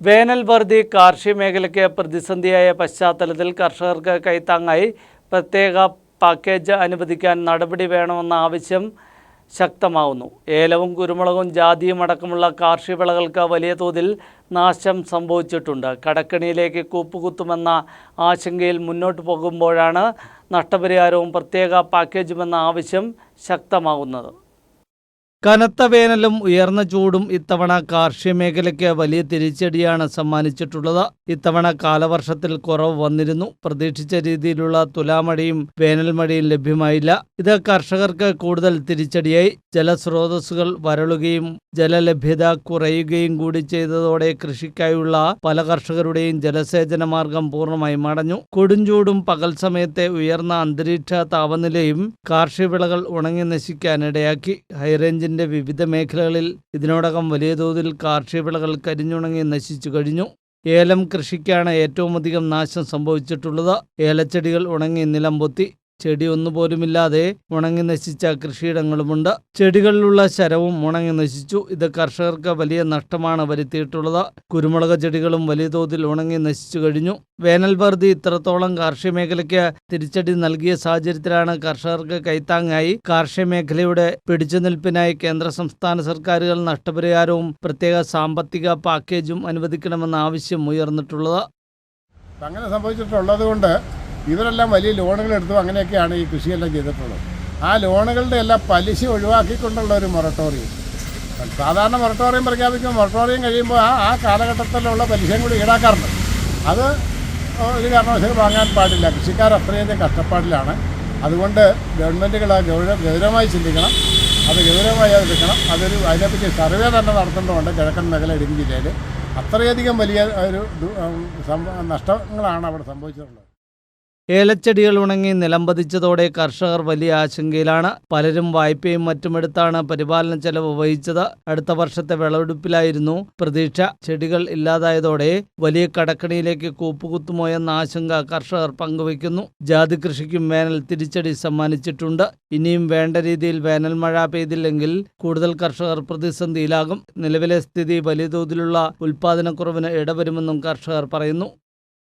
വേനൽ വറുതി കാർഷിക മേഖലയ്ക്ക് പ്രതിസന്ധിയായ പശ്ചാത്തലത്തിൽ കർഷകർക്ക് കൈത്താങ്ങായി പ്രത്യേക പാക്കേജ് അനുവദിക്കാൻ നടപടി വേണമെന്ന ആവശ്യം ശക്തമാവുന്നു. ഏലവും കുരുമുളകും ജാതിയും അടക്കമുള്ള കാർഷിക വിളകൾക്ക് വലിയ തോതിൽ നാശം സംഭവിച്ചിട്ടുണ്ട്. കടക്കണിയിലേക്ക് കൂപ്പുകുത്തുമെന്ന ആശങ്കയിൽ മുന്നോട്ട് പോകുമ്പോഴാണ് നഷ്ടപരിഹാരവും പ്രത്യേക പാക്കേജുമെന്ന ആവശ്യം ശക്തമാകുന്നത്. കനത്ത വേനലും ഉയർന്ന ചൂടും ഇത്തവണ കാർഷിക മേഖലയ്ക്ക് വലിയ തിരിച്ചടിയാണ് സമ്മാനിച്ചിട്ടുള്ളത്. ഇത്തവണ കാലവർഷത്തിൽ കുറവ് വന്നിരുന്നു. പ്രതീക്ഷിച്ച രീതിയിലുള്ള തുലാമഴയും വേനൽമഴയും ലഭ്യമായില്ല. ഇത് കർഷകർക്ക് കൂടുതൽ തിരിച്ചടിയായി. ജലസ്രോതസ്സുകൾ വരളുകയും ജലലഭ്യത കുറയുകയും കൂടി ചെയ്തതോടെ കൃഷിക്കായുള്ള പല കർഷകരുടെയും ജലസേചന മാർഗം പൂർണമായും അടഞ്ഞു. കൊടുംചൂടും പകൽ സമയത്തെ ഉയർന്ന അന്തരീക്ഷ താപനിലയും കാർഷിക വിളകൾ ഉണങ്ങി നശിക്കാനിടയാക്കി ഹൈറേഞ്ചിന്റെ വിവിധ മേഖലകളിൽ ഇതിനോടകം വലിയ തോതിൽ കാർഷിക വിളകൾ കരിഞ്ഞുണങ്ങി നശിച്ചു കഴിഞ്ഞു. ഏലം കൃഷിക്കാണ് ഏറ്റവും അധികം നാശം സംഭവിച്ചിട്ടുള്ളത്. ഏലച്ചെടികൾ ഉണങ്ങി നിലം പൊത്തി ചെടി ഒന്നുപോലുമില്ലാതെ ഉണങ്ങി നശിച്ച കൃഷിയിടങ്ങളുമുണ്ട്. ചെടികളിലുള്ള ശരവും ഉണങ്ങി നശിച്ചു. ഇത് കർഷകർക്ക് വലിയ നഷ്ടമാണ് വരുത്തിയിട്ടുള്ളത്. കുരുമുളക് ചെടികളും വലിയ തോതിൽ ഉണങ്ങി നശിച്ചു കഴിഞ്ഞു. വേനൽ വറുതി ഇത്രത്തോളം കാർഷിക മേഖലയ്ക്ക് തിരിച്ചടി നൽകിയ സാഹചര്യത്തിലാണ് കർഷകർക്ക് കൈത്താങ്ങായി. കാർഷിക മേഖലയുടെ പിടിച്ചുനിൽപ്പിനായി കേന്ദ്ര സംസ്ഥാന സർക്കാരുകൾ നഷ്ടപരിഹാരവും പ്രത്യേക സാമ്പത്തിക പാക്കേജും അനുവദിക്കണമെന്ന ആവശ്യം ഉയർന്നിട്ടുള്ളത്. അങ്ങനെ സംഭവിച്ചിട്ടുള്ളത് കൊണ്ട് ഇവരെല്ലാം വലിയ ലോണുകൾ എടുത്തു അങ്ങനെയൊക്കെയാണ് ഈ കൃഷിയെല്ലാം ചെയ്തിട്ടുള്ളത്. ആ ലോണുകളുടെ എല്ലാം പലിശ ഒഴിവാക്കിക്കൊണ്ടുള്ള ഒരു മൊറട്ടോറിയം സാധാരണ മൊറട്ടോറിയം പ്രഖ്യാപിക്കുമ്പോൾ മൊറട്ടോറിയം കഴിയുമ്പോൾ ആ ആ കാലഘട്ടത്തിലുള്ള പലിശയും കൂടി ഈടാക്കാറുണ്ട്. അത് ഒരു കാരണവശാലും വാങ്ങാൻ പാടില്ല. കൃഷിക്കാർ അത്രയധികം കഷ്ടപ്പാടിലാണ്. അതുകൊണ്ട് ഗവൺമെന്റുകൾ ഗൗരവ ഗൗരവമായി ചിന്തിക്കണം. അത് ഗൗരവമായി എടുക്കണം. അതൊരു അതിനെപ്പറ്റി സർവേ തന്നെ നടത്തേണ്ടതുണ്ട് കിഴക്കൻ മേഖല ഇടുക്കി ജില്ലയിൽ. അത്രയധികം വലിയ ഒരു നഷ്ടങ്ങളാണ് അവിടെ സംഭവിച്ചിട്ടുള്ളത്. ഏലച്ചെടികൾ ഉണങ്ങി നിലംപതിച്ചതോടെ കർഷകർ വലിയ ആശങ്കയിലാണ്. പലരും വായ്പയും മറ്റുമെടുത്താണ് പരിപാലന ചെലവ് വഹിച്ചത്. അടുത്ത വർഷത്തെ വിളവെടുപ്പിലായിരുന്നു പ്രതീക്ഷ. ചെടികൾ ഇല്ലാതായതോടെ വലിയ കടക്കണിയിലേക്ക് കൂപ്പുകുത്തുമോ എന്ന ആശങ്ക കർഷകർ പങ്കുവയ്ക്കുന്നു. ജാതി കൃഷിക്കും വേനൽ തിരിച്ചടി സമ്മാനിച്ചിട്ടുണ്ട്. ഇനിയും വേണ്ട രീതിയിൽ വേനൽ മഴ പെയ്തില്ലെങ്കിൽ കൂടുതൽ കർഷകർ പ്രതിസന്ധിയിലാകും. നിലവിലെ സ്ഥിതി വലിയ തോതിലുള്ള ഉൽപാദനക്കുറവിന് ഇടവരുമെന്നും കർഷകർ പറയുന്നു.